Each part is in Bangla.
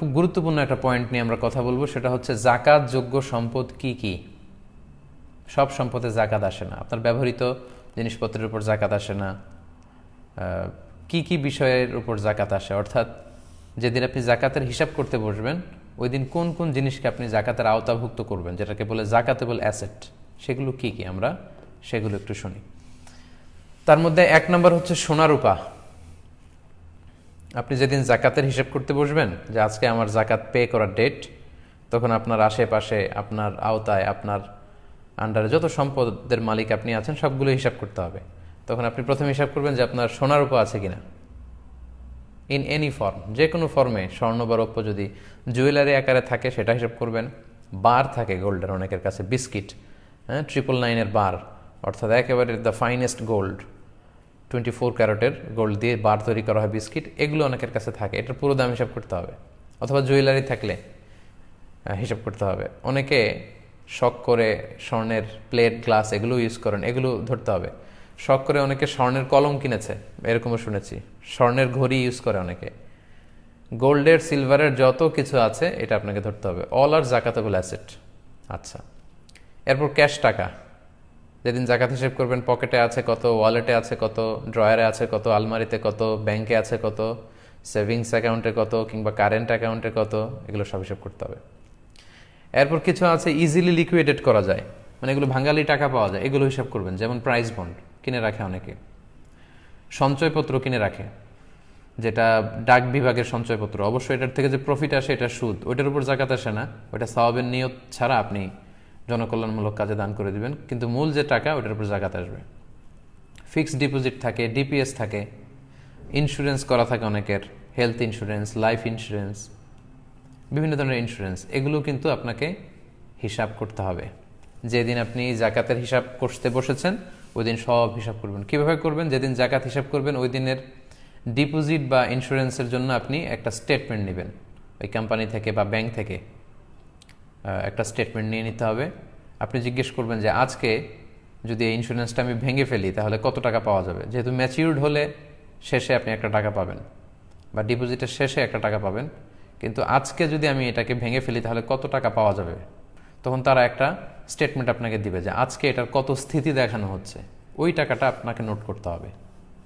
খুব গুরুত্বপূর্ণ একটা পয়েন্ট নিয়ে আমরা কথা বলব, সেটা হচ্ছে জাকাত যোগ্য সম্পদ কি কি? সব সম্পদে জাকাত আসে না। আপনার ব্যবহৃত জিনিসপত্রের উপর জাকাত আসে না। কি কি বিষয়ের উপর জাকাত আসে? অর্থাৎ যেদিন আপনি জাকাতের হিসাব করতে বসবেন ওই দিন কোন কোন জিনিসকে আপনি জাকাতের আওতাভুক্ত করবেন? যেটাকে বলে জাকাতেবল অ্যাসেট। সেগুলো কি কি আমরা? সেগুলো একটু শুনি। তার মধ্যে এক নম্বর হচ্ছে সোনা রূপা আপনি যেদিন জাকাতের হিসাব করতে বসবেন, যে আজকে আমার জাকাত পে করার ডেট তখন আপনার আশেপাশে, আপনার আওতায়, আপনার আন্ডারে যত সম্পদের মালিক আপনি আছেন, সবগুলো হিসাব করতে হবে। তখন আপনি প্রথমে হিসাব করবেন যে আপনার সোনার উপর আছে কিনা। ইন এনি ফর্ম যে কোনো ফর্মে স্বর্ণ বা রৌপ্য যদি জুয়েলারি আকারে থাকে, সেটা হিসাব করবেন। বার থাকে গোল্ডের অনেকের কাছে বিস্কিট হ্যাঁ ট্রিপল নাইনের বার, অর্থাৎ একেবারে the finest gold twenty four ক্যারেটের গোল্ড দিয়ে বার তৈরি করা হয় বিস্কিট। এগুলো অনেকের কাছে থাকে। এটার পুরো দাম হিসাব করতে হবে। অথবা জুয়েলারি থাকলে হিসাব করতে হবে। অনেকে শখ করে স্বর্ণের প্লেট, গ্লাস এগুলো ইউজ করেন। এগুলো ধরতে হবে। শখ করে অনেকে স্বর্ণের কলম কিনেছে। এরকমও শুনেছি। স্বর্ণের ঘড়ি ইউজ করে অনেকে। গোল্ডের, সিলভারের যত কিছু আছে, এটা আপনাকে ধরতে হবে। অল আর জাকাতেবল অ্যাসেট আচ্ছা। এরপর ক্যাশ টাকা। যেদিন জাকাত হিসেব করবেন, পকেটে আছে কত ওয়ালেটে আছে কত ড্রয়ারে আছে কত, আলমারিতে কত ব্যাংকে আছে কত সেভিংস অ্যাকাউন্টে কত, কিংবা কারেন্ট অ্যাকাউন্টে কত, এগুলো সব হিসেব করতে হবে। এরপর কিছু আছে ইজিলি লিকুইডেট করা যায়। মানে এগুলো ভাঙ্গালি টাকা পাওয়া যায়, এগুলো হিসাব করবেন, যেমন প্রাইস বন্ড কিনে রাখে অনেকে। সঞ্চয়পত্র কিনে রাখে, যেটা ডাক বিভাগের সঞ্চয়পত্র। অবশ্যই এটার থেকে যে প্রফিট আসে, এটা সুদ। ওইটার উপর জাকাত আসে না। ওইটা সওয়াবের নিয়ত ছাড়া আপনি জনকল্যাণমূলক কাজে দান করে দিবেন। কিন্তু মূল যে টাকা, ওইটার উপর জাকাত আসবে। ফিক্সড ডিপোজিট থাকে ডিপিএস থাকে ইন্স্যুরেন্স করা থাকে অনেকের হেলথ ইন্স্যুরেন্স লাইফ ইন্স্যুরেন্স বিভিন্ন ধরনের ইন্স্যুরেন্স এগুলো কিন্তু আপনাকে হিসাব করতে হবে। যেদিন আপনি জাকাতের হিসাব করতে বসেছেন ওই দিন সব হিসাব করবেন। কীভাবে করবেন? যেদিন জাকাত হিসাব করবেন ওই দিনের ডিপোজিট বা ইন্স্যুরেন্সের জন্য আপনি একটা স্টেটমেন্ট নেবেন। ওই কোম্পানি থেকে বা ব্যাংক থেকে। একটা স্টেটমেন্ট নিয়ে নিতে হবে। আপনি জিজ্ঞেস করবেন যে, আজকে যদি এই ইন্স্যুরেন্সটা আমি ভেঙে ফেলি, তাহলে কত টাকা পাওয়া যাবে? যেহেতু ম্যাচিউরড হলে শেষে আপনি একটা টাকা পাবেন বা ডিপোজিটের শেষে একটা টাকা পাবেন। কিন্তু আজকে যদি আমি এটাকে ভেঙে ফেলি, তাহলে কত টাকা পাওয়া যাবে? তখন তারা একটা স্টেটমেন্ট আপনাকে দিবে যে, আজকে এটার কত স্থিতি দেখানো হচ্ছে? ওই টাকাটা আপনাকে নোট করতে হবে।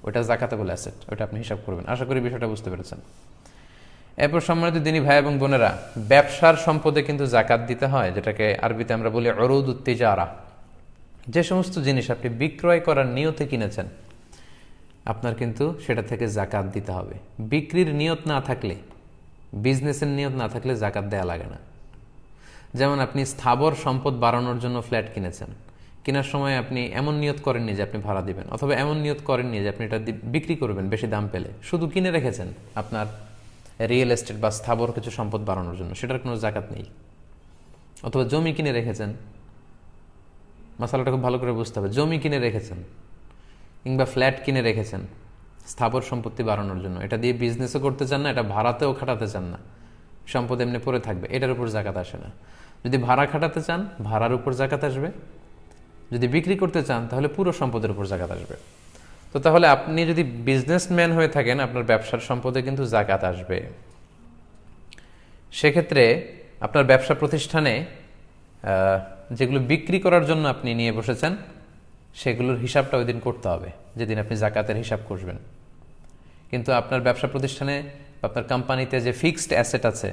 ওইটা জাকাতেবল অ্যাসেট, ওইটা আপনি হিসাব করবেন। আশা করি বিষয়টা বুঝতে পেরেছেন। এরপর সম্মানিত দিনী ভাই এবং বোনেরা, ব্যবসার সম্পদে কিন্তু জাকাত দিতে হয়, যেটাকে আরবিতে আমরা বলি অরুদ উত্তেজারা। যে সমস্ত জিনিস আপনি বিক্রয় করার নিয়তে কিনেছেন, আপনার কিন্তু সেটা থেকে জাকাত দিতে হবে। বিক্রির নিয়ত না থাকলে, বিজনেসের নিয়ত না থাকলে জাকাত দেয়া লাগে না। যেমন আপনি স্থাবর সম্পদ বাড়ানোর জন্য ফ্ল্যাট কিনেছেন, কেনার সময় আপনি এমন নিয়ত করেননি যে আপনি ভাড়া দিবেন, অথবা এমন নিয়ত করেননি যে আপনি এটা বিক্রি করবেন বেশি দাম পেলে। শুধু কিনে রেখেছেন আপনার রিয়েল এস্টেট বা স্থাবর কিছু সম্পদ বাড়ানোর জন্য, সেটার কোনো জাকাত নেই। অথবা জমি কিনে রেখেছেন মশালাটা খুব ভালো করে বুঝতে হবে। জমি কিনে রেখেছেন কিংবা ফ্ল্যাট কিনে রেখেছেন, স্থাবর সম্পত্তি বাড়ানোর জন্য। এটা দিয়ে বিজনেসও করতে চান না, এটা ভাড়াতেও খাটাতে চান না। সম্পদ এমনি পড়ে থাকবে, এটার উপর জাকাত আসে না। যদি ভাড়া খাটাতে চান, ভাড়ার উপর জাকাত আসবে। যদি বিক্রি করতে চান, তাহলে পুরো সম্পদের উপর জাকাত আসবে। তো তাহলে আপনি যদি বিজনেসম্যান হয়ে থাকেন, আপনার ব্যবসার সম্পদে কিন্তু জাকাত আসবে। সেক্ষেত্রে আপনার ব্যবসা প্রতিষ্ঠানে যেগুলো বিক্রি করার জন্য আপনি নিয়ে বসেছেন, সেগুলোর হিসাবটা ওই দিন করতে হবে, যেদিন আপনি জাকাতের হিসাব করবেন। কিন্তু আপনার ব্যবসা প্রতিষ্ঠানে বা আপনার কোম্পানিতে যে ফিক্সড অ্যাসেট আছে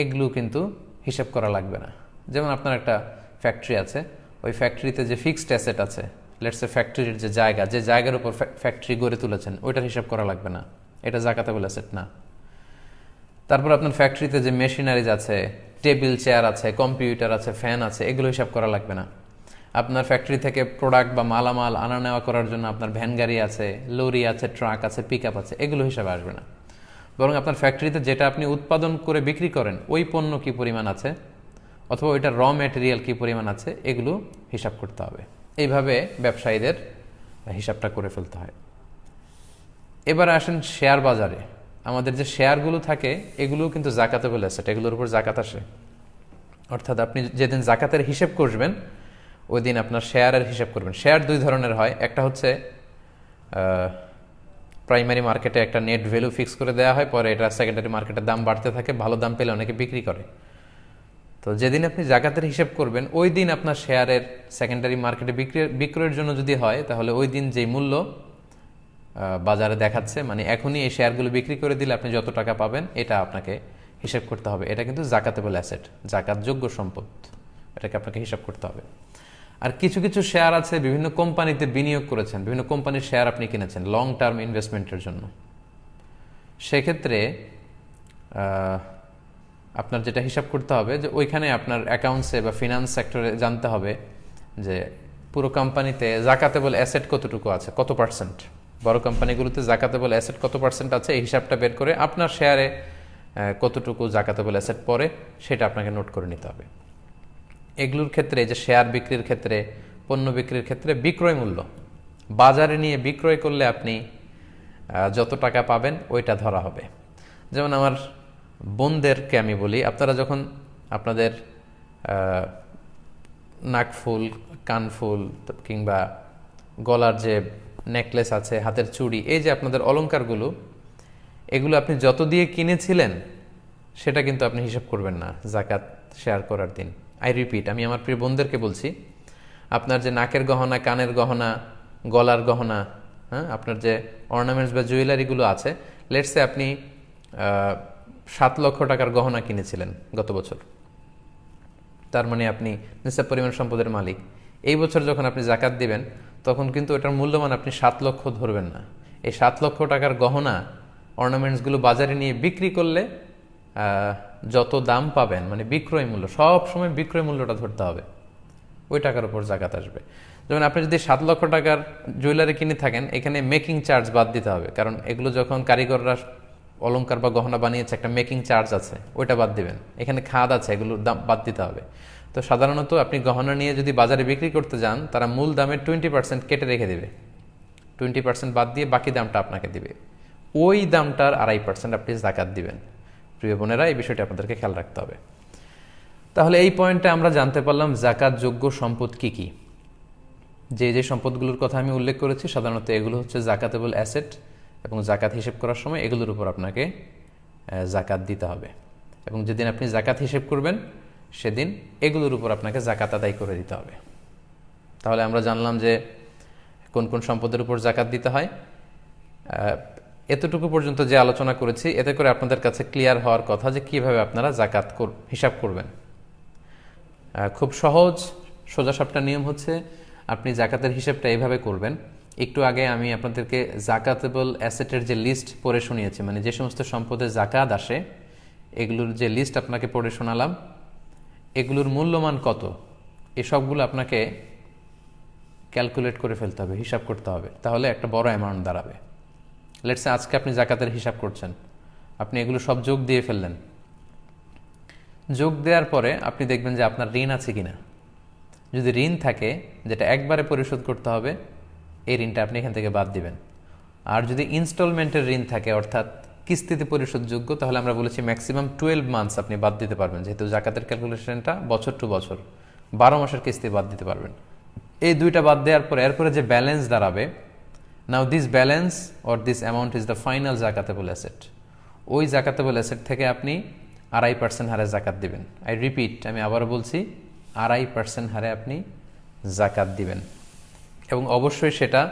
এগুলো কিন্তু হিসাব করা লাগবে না। যেমন আপনার একটা ফ্যাক্টরি আছে, ওই ফ্যাক্টরিতে যে ফিক্সড অ্যাসেট আছে লেটসে ফ্যাক্টরির যে জায়গা, যে জায়গার উপর ফ্যাক্টরি গড়ে তুলেছেন, ওইটার হিসাব করা লাগবে না। এটা জাকাতেবল অ্যাসেট না। তারপর আপনার ফ্যাক্টরিতে যে মেশিনারিজ আছে টেবিল চেয়ার আছে কম্পিউটার আছে ফ্যান আছে, এগুলো হিসাব করা লাগবে না। আপনার ফ্যাক্টরি থেকে প্রোডাক্ট বা মালামাল আনা নেওয়া করার জন্য আপনার ভ্যান গাড়ি আছে লরি আছে ট্রাক আছে পিক আছে, এগুলো হিসাবে আসবে না। বরং আপনার ফ্যাক্টরিতে যেটা আপনি উৎপাদন করে বিক্রি করেন, ওই পণ্য কি পরিমাণ আছে? অথবা ওইটার র ম্যাটেরিয়াল কি পরিমাণ আছে? এগুলো হিসাব করতে হবে। এইভাবে ব্যবসায়ীদের হিসাবটা করে ফেলতে হয়। এবার আসেন শেয়ার বাজারে। আমাদের যে শেয়ারগুলো থাকে এগুলো কিন্তু জাকাতেবল অ্যাসেট এগুলোর উপর জাকাত আসে। অর্থাৎ আপনি যেদিন জাকাতের হিসেব করবেন, ওই দিন আপনার শেয়ারের হিসাব করবেন। শেয়ার দুই ধরনের হয়। একটা হচ্ছে প্রাইমারি মার্কেটে একটা নেট ভ্যালু ফিক্স করে দেওয়া হয়, পরে এটা সেকেন্ডারি মার্কেটের দাম বাড়তে থাকে, ভালো দাম পেলে অনেকে বিক্রি করে। তো যেদিন আপনি জাকাতের হিসেব করবেন, ওই দিন আপনার শেয়ারের সেকেন্ডারি মার্কেটে বিক্রি, বিক্রয়ের জন্য যদি হয়, তাহলে ওই দিন যেই মূল্য বাজারে দেখাচ্ছে মানে এখনই এই শেয়ারগুলো বিক্রি করে দিলে আপনি যত টাকা পাবেন, এটা আপনাকে হিসাব করতে হবে। এটা কিন্তু জাকাতেবল অ্যাসেট জাকাতযোগ্য সম্পদ, এটাকে আপনাকে হিসাব করতে হবে। আর কিছু কিছু শেয়ার আছে, বিভিন্ন কোম্পানিতে বিনিয়োগ করেছেন, বিভিন্ন কোম্পানির শেয়ার আপনি কিনেছেন লং টার্ম ইনভেস্টমেন্টের জন্য। সেক্ষেত্রে আপনার যেটা হিসাব করতে হবে যে ওইখানে আপনার অ্যাকাউন্টসে বা ফিনান্স সেক্টরে জানতে হবে যে পুরো কোম্পানিতে জাকাতেবল অ্যাসেট কতটুকু আছে, কত পার্সেন্ট বড় কোম্পানিগুলোতে জাকাতেবল অ্যাসেট কত পার্সেন্ট আছে, এই হিসাবটা বের করে আপনার শেয়ারে কতটুকু জাকাতেবল অ্যাসেট পড়ে সেটা আপনাকে নোট করে নিতে হবে। এগুলোর ক্ষেত্রে যে শেয়ার বিক্রির ক্ষেত্রে, পণ্য বিক্রির ক্ষেত্রে বিক্রয় মূল্য, বাজারে নিয়ে বিক্রয় করলে আপনি যত টাকা পাবেন ওইটা ধরা হবে। যেমন আমার বোনদেরকে আমি বলি, আপনারা যখন আপনাদের নাকফুল, কানফুল, কিংবা গলার যে নেকলেস আছে, হাতের চুড়ি, এই যে আপনাদের অলঙ্কারগুলো এগুলো আপনি যত দিয়ে কিনেছিলেন, সেটা কিন্তু আপনি হিসাব করবেন না, জাকাত শেয়ার করার দিন। আই রিপিট আমি আমার প্রিয় বোনদেরকে বলছি, আপনার যে নাকের গহনা, কানের গহনা, গলার গহনা হ্যাঁ আপনার যে অর্নামেন্টস বা জুয়েলারিগুলো আছে লেটসে আপনি সাত লক্ষ টাকার গহনা কিনেছিলেন গত বছর। তার মানে আপনি নিসাব পরিমাণ সম্পদের মালিক। এই বছর যখন আপনি জাকাত দিবেন, তখন কিন্তু এটার মূল্যমান আপনি সাত লক্ষ ধরবেন না। এই সাত লক্ষ টাকার গহনা অর্নামেন্টসগুলো বাজারে নিয়ে বিক্রি করলে যত দাম পাবেন মানে বিক্রয় মূল্য, সব সময় বিক্রয় মূল্যটা ধরতে হবে। ওই টাকার উপর জাকাত আসবে। যেমন আপনি যদি সাত লক্ষ টাকার জুয়েলারি কিনে থাকেন, এখানে মেকিং চার্জ বাদ দিতে হবে। কারণ এগুলো যখন কারিগররা অলংকার বা গহনা বানিয়েছে, একটা মেকিং চার্জ আছে, ওইটা বাদ দিবেন। এখানে খাদ আছে এগুলোর দাম বাদ দিতে হবে। তো সাধারণত আপনি গহনা নিয়ে যদি বাজারে বিক্রি করতে যান, তারা মূল দামের টোয়েন্টি পার্সেন্ট কেটে রেখে দেবে। টোয়েন্টি পার্সেন্ট বাদ দিয়ে বাকি দামটা আপনাকে দিবে। ওই দামটার আড়াই পার্সেন্ট আপনি জাকাত দিবেন। প্রিয় বোনেরা, এই বিষয়টি আপনাদেরকে খেয়াল রাখতে হবে। তাহলে এই পয়েন্টে আমরা জানতে পারলাম জাকাত যোগ্য সম্পদ কি কি। যে যে সম্পদগুলোর কথা আমি উল্লেখ করেছি, সাধারণত এগুলো হচ্ছে জাকাতেবল অ্যাসেট এবং জাকাত হিসেব করার সময় এগুলোর উপর আপনাকে জাকাত দিতে হবে। এবং যেদিন আপনি জাকাত হিসেব করবেন, সেদিন এগুলোর উপর আপনাকে জাকাত আদায় করে দিতে হবে। তাহলে আমরা জানলাম যে কোন কোন সম্পদের উপর জাকাত দিতে হয়। এতটুকু পর্যন্ত যে আলোচনা করেছি, এতে করে আপনাদের কাছে ক্লিয়ার হওয়ার কথা যে কীভাবে আপনারা জাকাত হিসাব করবেন। খুব সহজ, সোজাসাপটা নিয়ম হচ্ছে আপনি জাকাতের হিসাবটা এইভাবে করবেন। একটু আগে আমি আপনাদেরকে জাকাতেবল অ্যাসেটের যে লিস্ট পড়ে শুনিয়েছি মানে যে সমস্ত সম্পদে জাকাত আসে, এগুলোর যে লিস্ট আপনাকে পড়ে শোনালাম, এগুলোর মূল্যমান কত? এসবগুলো আপনাকে ক্যালকুলেট করে ফেলতে হবে, হিসাব করতে হবে। তাহলে একটা বড় অ্যামাউন্ট দাঁড়াবে। লেটসে আজকে আপনি জাকাতের হিসাব করছেন। আপনি এগুলো সব যোগ দিয়ে ফেললেন। যোগ দেওয়ার পরে আপনি দেখবেন যে আপনার ঋণ আছে কিনা। যদি ঋণ থাকে, যেটা একবারে পরিশোধ করতে হবে এই ঋণটা আপনি এখান থেকে বাদ দিবেন। আর যদি ইনস্টলমেন্টের ঋণ থাকে, অর্থাৎ কিস্তিতে পরিশোধযোগ্য, তাহলে আমরা বলেছি ম্যাক্সিমাম টুয়েলভ মান্থস আপনি বাদ দিতে পারবেন। যেহেতু জাকাতের ক্যালকুলেশনটা বছর টু বছর, বারো মাসের কিস্তি বাদ দিতে পারবেন। এই দুইটা বাদ দেওয়ার পরে, এরপরে যে ব্যালেন্স দাঁড়াবে now this balance or this amount is the final zakatable asset ওই জাকাতেবল অ্যাসেট থেকে আপনি আড়াই পার্সেন্ট হারে জাকাত দিবেন। আই রিপিট আমি আবারও বলছি, আড়াই পার্সেন্ট হারে আপনি জাকাত দিবেন। এবং অবশ্যই সেটা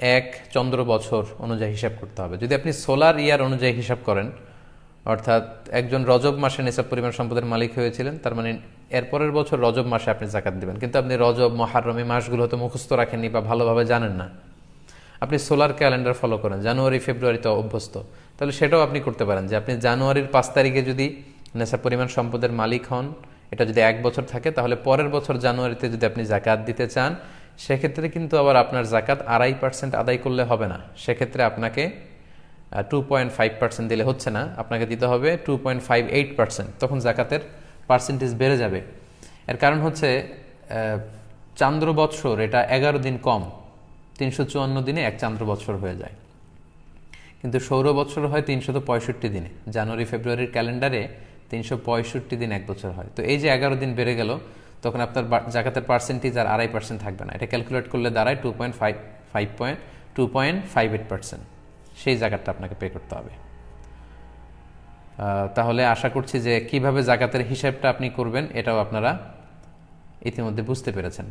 এক চন্দ্র বছর অনুযায়ী হিসাব করতে হবে। যদি আপনি সোলার ইয়ার অনুযায়ী হিসাব করেন, অর্থাৎ একজন রজব মাসে নিসাব পরিমাণ সম্পদের মালিক হয়েছিলেন, তার মানে এরপরের বছর রজব মাসে আপনি জাকাত দিবেন। কিন্তু আপনি রজব, মহারম মাসগুলো হয়তো মুখস্থ রাখেননি বা ভালোভাবে জানেন না। আপনি সোলার ক্যালেন্ডার ফলো করেন, জানুয়ারি, ফেব্রুয়ারিতে অভ্যস্ত। তাহলে সেটাও আপনি করতে পারেন যে আপনি জানুয়ারির পাঁচ তারিখে যদি নেশা পরিমাণ সম্পদের মালিক হন, এটা যদি এক বছর থাকে, তাহলে পরের বছর জানুয়ারিতে যদি আপনি জাকাত দিতে চান সেক্ষেত্রে কিন্তু আবার আপনার জাকাত আড়াই পার্সেন্ট আদায় করলে হবে না। সেক্ষেত্রে আপনাকে টু পয়েন্ট ফাইভ পার্সেন্ট দিলে হচ্ছে না। আপনাকে দিতে হবে two point five eight percent তখন জাকাতের পার্সেন্টেজ বেড়ে যাবে। এর কারণ হচ্ছে চান্দ্র বৎসর এটা এগারো দিন কম। তিনশো চুয়ান্ন দিনে এক চান্দ্র বৎসর হয়ে যায়। কিন্তু সৌর বৎসর হয় তিনশত পঁয়ষট্টি দিনে। জানুয়ারি, ফেব্রুয়ারির ক্যালেন্ডারে তিনশো পঁয়ষট্টি দিন এক বছর হয়। তো এই যে এগারো দিন বেড়ে গেল তখন আপনার জাকাতের পার্সেন্টেজ আর আড়াই পার্সেন্ট থাকবে না। এটা ক্যালকুলেট করলে দাঁড়ায় two point five five point two point five eight percent সেই জাকাতটা আপনাকে পে করতে হবে। তাহলে আশা করছি যে কীভাবে জাকাতের হিসাবটা আপনি করবেন, এটাও আপনারা ইতিমধ্যে বুঝতে পেরেছেন।